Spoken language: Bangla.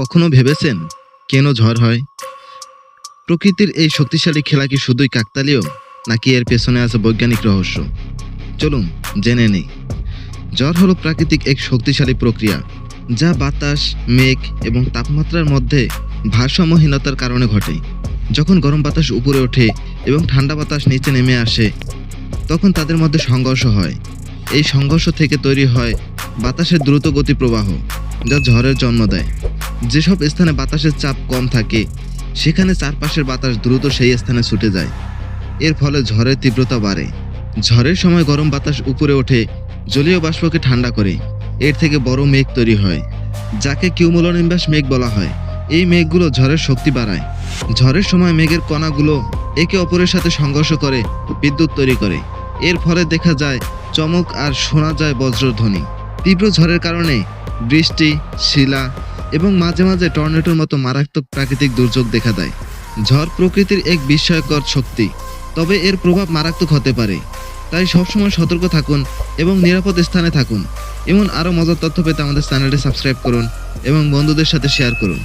কখনো ভেবেছেন কেন ঝড় হয়? প্রকৃতির এই শক্তিশালী খেলা কি শুধুই কাকতালীয়, নাকি এর পেছনে আছে বৈজ্ঞানিক রহস্য? চলুন জেনে নেই। জ্বর হলো প্রাকৃতিক এক শক্তিশালী প্রক্রিয়া, যা বাতাস, মেঘ এবং তাপমাত্রার মধ্যে ভারসাম্যহীনতার কারণে ঘটে। যখন গরম বাতাস উপরে ওঠে এবং ঠান্ডা বাতাস নিচে নেমে আসে, তখন তাদের মধ্যে সংঘর্ষ হয়। এই সংঘর্ষ থেকে তৈরি হয় বাতাসের দ্রুত গতি প্রবাহ যা ঝড়ের জন্ম দেয়। যেসব স্থানে বাতাসের চাপ কম থাকে, সেখানে চারপাশের বাতাস দ্রুত সেই স্থানে ছুটে যায়। এর ফলে ঝড়ের তীব্রতা বাড়ে। ঝড়ের সময় গরম বাতাস উপরে ওঠে, জলীয় বাষ্পকে ঠান্ডা করে। এর থেকে বড় মেঘ তৈরি হয়, যাকে কিউমুলোনিম্বাস মেঘ বলা হয়। এই মেঘগুলো ঝড়ের শক্তি বাড়ায়। ঝড়ের সময় মেঘের কণাগুলো একে অপরের সাথে সংঘর্ষ করে, বিদ্যুৎ তৈরি করে। এর ফলে দেখা যায়, চমক আর শোনা যায় বজ্রধ্বনি। তীব্র ঝড়ের কারণে বৃষ্টি, শিলা এবং মাঝে মাঝে টর্নেটোর মতো মারাত্মক প্রাকৃতিক দুর্যোগ দেখা দেয়। ঝড় প্রকৃতির এক বিস্ময়কর শক্তি, তবে এর প্রভাব মারাত্মক হতে পারে। তাই সবসময় সতর্ক থাকুন এবং নিরাপদ স্থানে থাকুন। এমন আরও মজার তথ্য পেতে আমাদের চ্যানেলটি সাবস্ক্রাইব করুন এবং বন্ধুদের সাথে শেয়ার করুন।